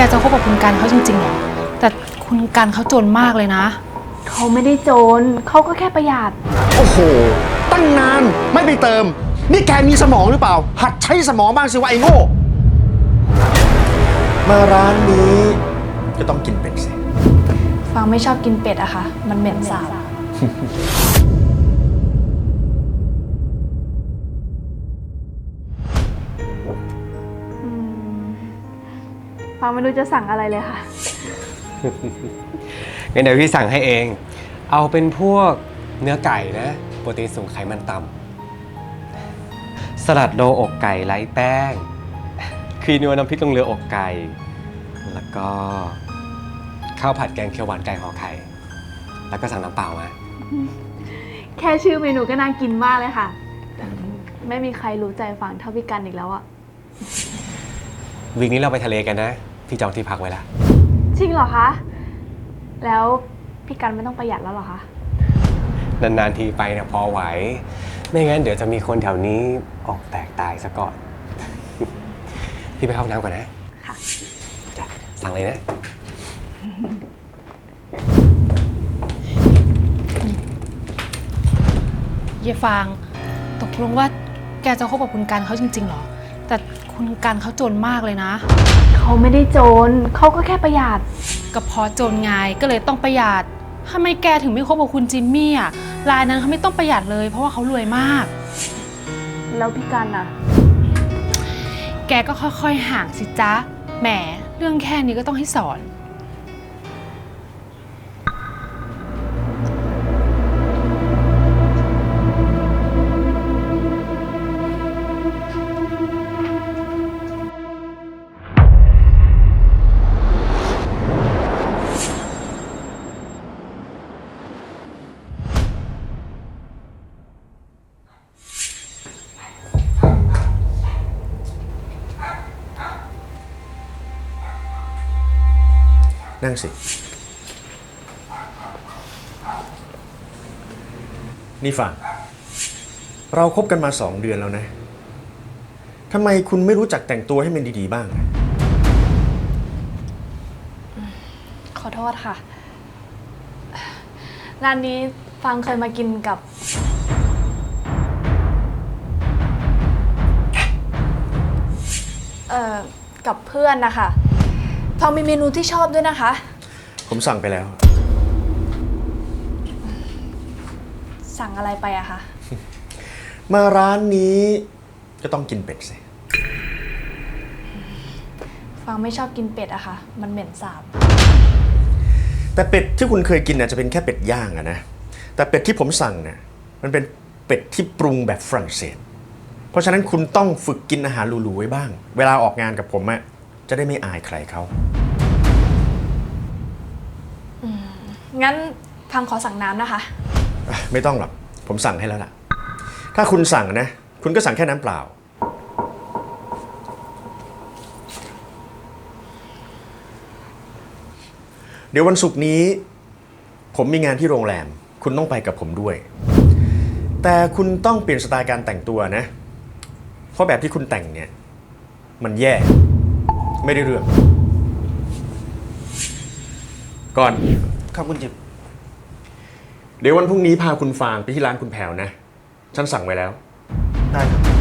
แกจะคบกับคุณกันเขาจริงๆเหรอ แต่คุณกันเขาจนมากเลยนะ เขาไม่ได้โจรเขาก็แค่ประหยัด โอ้โห ตั้งนานไม่ไปเติม นี่แกมีสมองหรือเปล่า หัดใช้สมองบ้างสิวะไอ้โง่ มาร้านนี้ก็ต้องกินเป็ดสิ ฟังไม่ชอบกินเป็ดอะค่ะ มันเหม็นสาบ ฟังไม่รู้จะสั่งอะไรเลยค่ะ งั้นเดี๋ยวพี่สั่งให้เอง เอาเป็นพวกเนื้อไก่นะ โปรตีนสูงไขมันต่ำสลัดโลอกไก่ไร้แป้ง ครีนัวน้ำพริกลงเรืออกไก่ แล้วก็ข้าวผัดแกงเขียวหวานไก่ห่อไข่ แล้วก็สั่งน้ำเปล่ามา แค่ชื่อเมนูก็น่ากินมากเลยค่ะ ไม่มีใครรู้ใจฟังเท่าพี่กันอีกแล้วอะ วีคนี้เราไปทะเลกันนะ พี่จองที่พักไว้ละจริงเหรอคะ แล้วพี่กันไม่ต้องประหยัดแล้วเหรอคะ นานๆทีไปเนี่ยพอไหว ไม่งั้นเดี๋ยวจะมีคนแถวนี้ออกแตกตายซะก่อน พี่ไปเข้าห้องน้ำก่อนนะค่ะ จ้ะสั่งเลยนะ เยฟาง ตกลงว่าแกจะคบกับคุณกันเขาจริงๆเหรอ แต่คุณกันเขาจนมากเลยนะ เขาไม่ได้โจรเขาก็แค่ประหยัด ก็เพอจนไงก็เลยต้องประหยัดทำไมแกถึงไม่คบกับคุณจิมมี่อะรายนั้นเขาไม่ต้องประหยัดเลย เพราะว่าเขารวยมาก แล้วพี่กันอะแกก็ค่อยๆห่างสิจ๊ะแหมเรื่องแค่นี้ก็ต้องให้สอน นั่งสิ นี่ฟัง เราคบกันมาสองเดือนแล้วนะ ทำไมคุณไม่รู้จักแต่งตัวให้มันดีๆบ้าง ขอโทษค่ะ ร้านนี้ฟังเคยมากินกับ เอ่อ กับเพื่อนนะคะ ฟังมีเมนูที่ชอบด้วยนะคะ ผมสั่งไปแล้ว สั่งอะไรไปอะคะมาร้านนี้ก็ต้องกินเป็ดสิ ฟังไม่ชอบกินเป็ดอะค่ะ มันเหม็นสาบ แต่เป็ดที่คุณเคยกินน่ะจะเป็นแค่เป็ดย่างอะนะ แต่เป็ดที่ผมสั่งเนี่ยมันเป็นเป็ดที่ปรุงแบบฝรั่งเศส เพราะฉะนั้นคุณต้องฝึกกินอาหารหรูๆไว้บ้าง เวลาออกงานกับผมอะ จะได้ไม่อายใครเขางั้นฟังขอสั่งน้ำนะคะ อะไม่ต้องหรอก ผมสั่งให้แล้วล่ะ ถ้าคุณสั่งนะ คุณก็สั่งแค่น้ำเปล่า เดี๋ยววันศุกร์นี้ ผมมีงานที่โรงแรม คุณต้องไปกับผมด้วย แต่คุณต้องเปลี่ยนสไตล์การแต่งตัวนะ เพราะแบบที่คุณแต่งเนี่ย มันแย่ ไม่ได้เรื่อง ก่อน ครับคุณจิบเดี๋ยววันพรุ่งนี้พาคุณฟางไปที่ร้านคุณแผวนะ ฉันสั่งไว้แล้ว ได้ครับ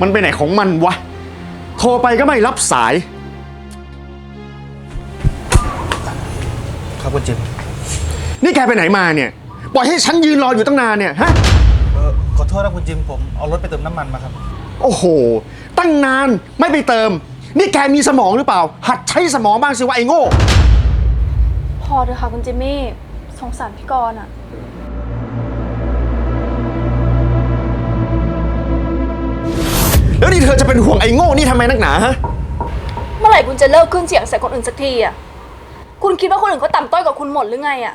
มันไปไหนของมันวะ โทรไปก็ไม่รับสาย ครับคุณจิบนี่แกไปไหนมาเนี่ย ปล่อยให้ฉันยืนรออยู่ตั้งนานเนี่ยฮะ เออขอโทษนะคุณจิมผมเอารถไปเติมน้ำมันมาครับ โอ้โห ตั้งนานไม่ไปเติม นี่แกมีสมองหรือเปล่า หัดใช้สมองบ้างสิวะไอ้โง่ พอเถอะค่ะคุณจิมมี่ สงสารพี่กรณ์อะ นี่เธอจะเป็นห่วงไอ้โง่นี่ทำไมนักหนาฮะ เมื่อไหร่คุณจะเลิกขึ้นเสียงใส่คนอื่นสักทีอะคุณคิดว่าคนอื่นเขาต่ำต้อยกว่าคุณหมดหรือไงอะ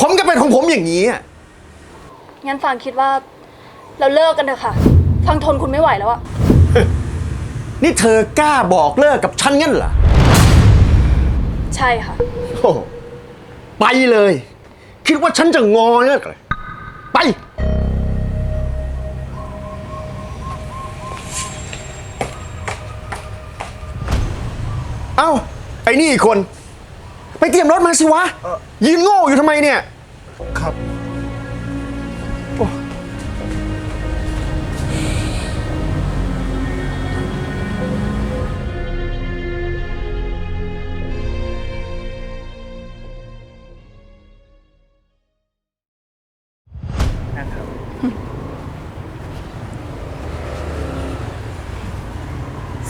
ผมก็เป็นของผมอย่างนี้อะงั้นฟังคิดว่าเราเลิกกันเถอะค่ะ ฟังทนคุณไม่ไหวแล้วอะนี่เธอกล้าบอกเลิกกับฉันงั้นเหรอ ใช่ค่ะ โอ้โหไปเลย คิดว่าฉันจะงอเนี่ยเหรอ เอ้า ไอ้นี่อีกคน ไปเตรียมรถมาสิวะ ยืนโง่อยู่ทำไมเนี่ย ครับ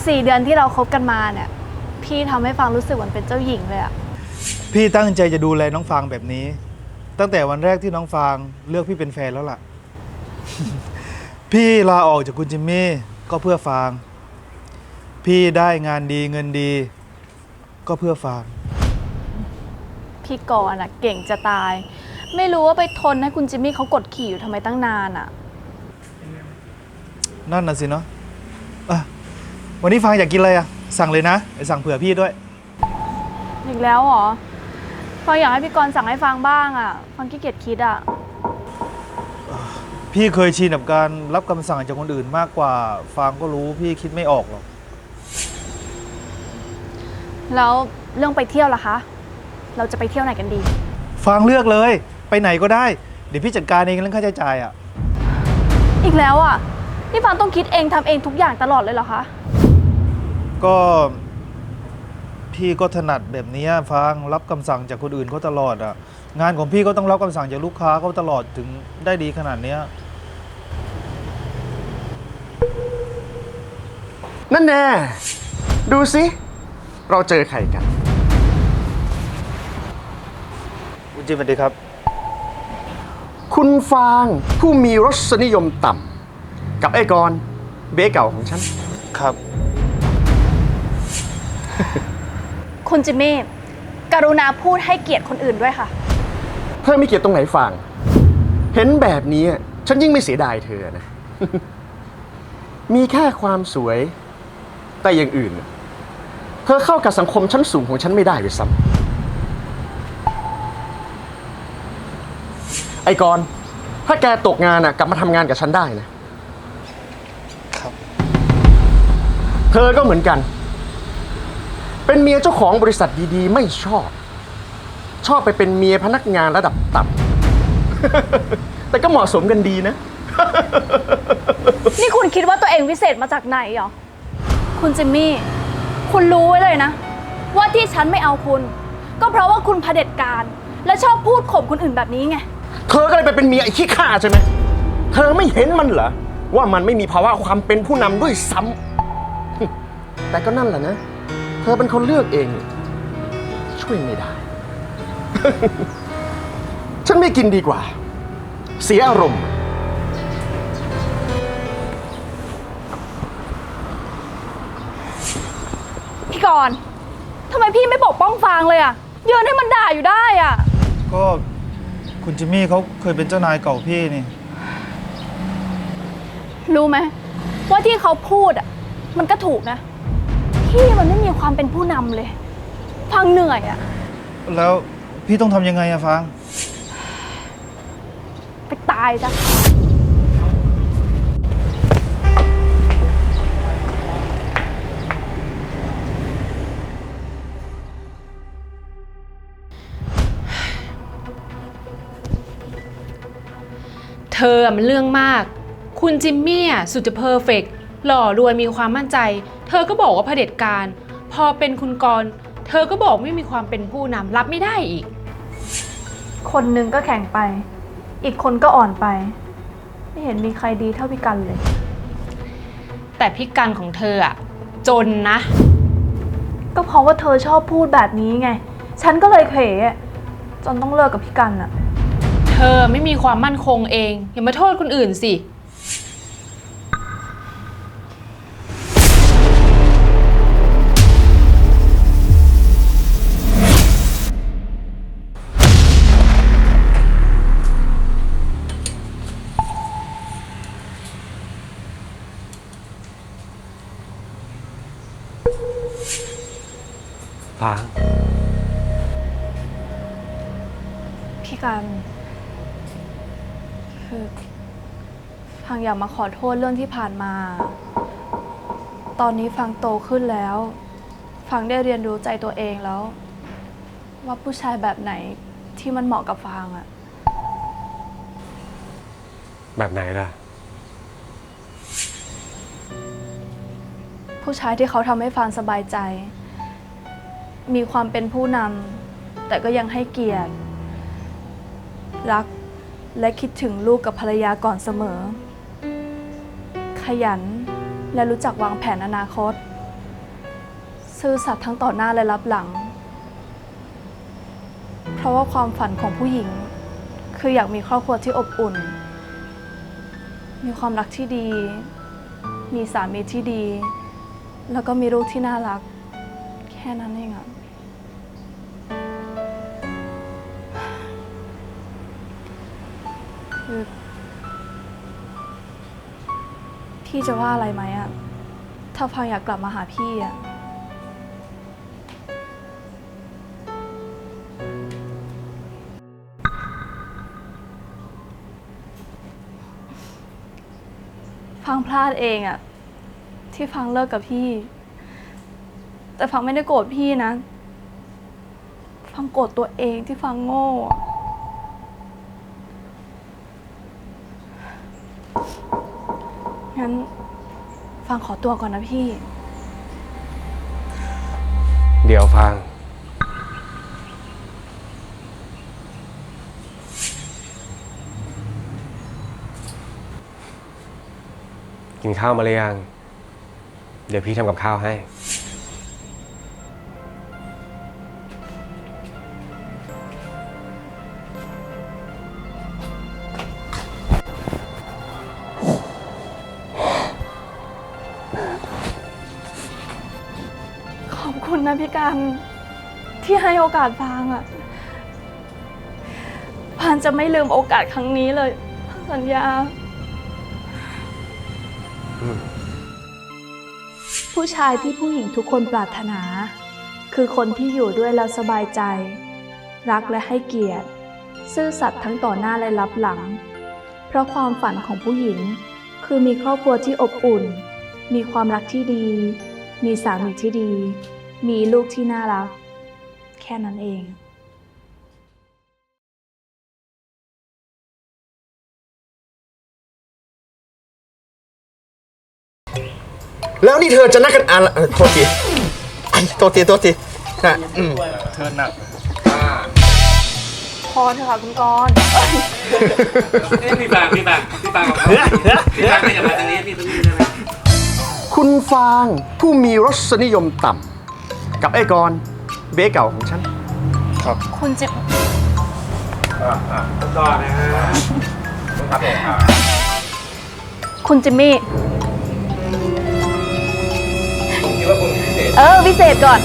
สี่เดือนที่เราคบกันมาเนี่ย พี่ทำให้ฟังรู้สึกเหมือนเป็นเจ้าหญิงเลยอะพี่ตั้งใจจะดูแลน้องฟางแบบนี้ ตั้งแต่วันแรกที่น้องฟางเลือกพี่เป็นแฟนแล้วล่ะ พี่ลาออกจากคุณจิมมี่ก็เพื่อฟาง พี่ได้งานดีเงินดี ก็เพื่อฟาง พี่กรณ์อะเก่งจะตาย ไม่รู้ว่าไปทนให้คุณจิมมี่เขากดขี่อยู่ทำไมตั้งนานอะนั่นน่ะสิเนาะอะวันนี้ฟางอยากกินอะไรอะ สั่งเลยนะเดี๋ยวสั่งเผื่อพี่ด้วย อีกแล้วเหรอฟังอยากให้พี่กรณ์สั่งให้ฟังบ้างอะฟังขี้เกียจคิดอะพี่เคยชินกับการรับคำสั่งจากคนอื่นมากกว่าฟางก็รู้พี่คิดไม่ออกหรอก แล้วเรื่องไปเที่ยวล่ะคะ เราจะไปเที่ยวไหนกันดีฟางเลือกเลย ไปไหนก็ได้ เดี๋ยวพี่จัดการเองเรื่องค่าใช้จ่ายอะ อีกแล้วอะนี่ฟังต้องคิดเองทำเองทุกอย่างตลอดเลยเหรอคะ ก็พี่ก็ถนัดแบบเนี้ยฟางรับคำสั่งจากคนอื่นเขาตลอดอะ งานของพี่ก็ต้องรับคำสั่งจากลูกค้าเขาตลอดถึงได้ดีขนาดเนี้ยนั่นแน่ ดูสิ เราเจอใครกัน คุณจิมสวัสดีครับ คุณฟางผู้มีรสนิยมต่ำกับไอ้กรณ์เบ๊เก่าของฉัน ครับ คุณจิมมี่กรุณาพูดให้เกียรติคนอื่นด้วยค่ะ เธอไม่เกียดตรงไหนฟางเห็นแบบนี้ฉันยิ่งไม่เสียดายเธอนะ มีแค่ความสวย แต่อย่างอื่นเธอเข้ากับสังคมชั้นสูงของฉันไม่ได้ด้วยซ้ำไอ้กรณ์ถ้าแกตกงานน่ะกลับมาทำงานกับฉันได้นะ ครับ เธอก็เหมือนกัน เป็นเมียเจ้าของบริษัทดีๆ ไม่ชอบ ชอบไปเป็นเมียพนักงานระดับต่ำ แต่ก็เหมาะสมกันดีนะ นี่คุณคิดว่าตัวเองวิเศษมาจากไหนเหรอ คุณจิมมี่ คุณรู้ไว้เลยนะ ว่าที่ฉันไม่เอาคุณ ก็เพราะว่าคุณเผด็จการ และชอบพูดข่มคนอื่นแบบนี้ไง เธอก็เลยไปเป็นเมียไอ้ขี้ข้าใช่ไหม เธอไม่เห็นมันเหรอ ว่ามันไม่มีภาวะความเป็นผู้นำด้วยซ้ำ แต่ก็นั่นแหละนะ เธอเป็นคนเลือกเอง ช่วยไม่ได้ ฉันไม่กินดีกว่า เสียอารมณ์ พี่กรณ์ทำไมพี่ไม่ปกป้องฟางเลยอะยืนให้มันด่าอยู่ได้อะก็คุณจิมมี่เขาเคยเป็นเจ้านายเก่าพี่นี่ รู้ไหมว่าที่เขาพูดอะมันก็ถูกนะ พี่มันไม่มีความเป็นผู้นำเลย ฟังเหนื่อยอะแล้วพี่ต้องทำยังไงอะฟาง ไปตายจ้ะเธออะมันเรื่องมาก คุณจิมมี่อะสุดจะเพอร์เฟกต์ หล่อรวยมีความมั่นใจ เธอก็บอกว่าเผด็จการ พอเป็นคุณกรณ์เธอก็บอกไม่มีความเป็นผู้นำรับไม่ได้อีก คนหนึ่งก็แข็งไป อีกคนก็อ่อนไป ไม่เห็นมีใครดีเท่าพี่กันเลย แต่พิการของเธออะจนนะ ก็เพราะว่าเธอชอบพูดแบบนี้ไง ฉันก็เลยเขอะจนต้องเลิกกับพี่กันอะเธอไม่มีความมั่นคงเอง อย่ามาโทษคนอื่นสิ อยากมาขอโทษเรื่องที่ผ่านมา ตอนนี้ฟังโตขึ้นแล้ว ฟังได้เรียนรู้ใจตัวเองแล้ว ว่าผู้ชายแบบไหนที่มันเหมาะกับฟังอะแบบไหนล่ะ ผู้ชายที่เขาทำให้ฟังสบายใจ มีความเป็นผู้นำแต่ก็ยังให้เกียรติ รักและคิดถึงลูกกับภรรยาก่อนเสมอ ขยัน และรู้จักวางแผนอนาคต ซื่อสัตย์ทั้งต่อหน้าและรับหลัง เพราะว่าความฝันของผู้หญิง คืออยากมีครอบครัวที่อบอุ่น มีความรักที่ดี มีสามีที่ดี แล้วก็มีลูกที่น่ารัก แค่นั้นเองอะคือ พี่จะว่าอะไรไหมอะถ้าฟังอยากกลับมาหาพี่อะฟังพลาดเองอะที่ฟังเลิกกับพี่ แต่ฟังไม่ได้โกรธพี่นะฟังโกรธตัวเองที่ฟังโง่อะงั้นังขอตัวก่อนนะพี่ เดี๋ยวฟังกินข้าวมาหรือยัง เดี๋ยวพี่ทำกับข้าวให้ ที่ให้โอกาสฟางอะพานจะไม่ลืมโอกาสครั้งนี้เลยสัญญา ผู้ชายที่ผู้หญิงทุกคนปรารถนา คือคนที่อยู่ด้วยแล้วสบายใจ รักและให้เกียรติ ซื่อสัตย์ทั้งต่อหน้าและรับหลัง เพราะความฝันของผู้หญิง คือมีครอบครัวที่อบอุ่น มีความรักที่ดี มีสามีที่ดี มีลูกที่น่ารัก แค่นั้นเองแล้วนี่เธอจะนัดกันอะไรเอ่อโทษทีอันโทษทีโทษทีนะอืมพอเถอะค่ะคุณกรณ์พี่บางพี่บางพี่บางของเขาพี่บางไม่อย่ามาทางนี้พี่ตรงนี้ได้ไหมคุณฟางผู้มีรสนิยมต่ำกับไอ้กรณ์ เบ๊เก่าของฉันคุณจิบต่อนะฮะคุณจิมมี่ คิดว่าคุณพิเศษ เออพิเศษก่อน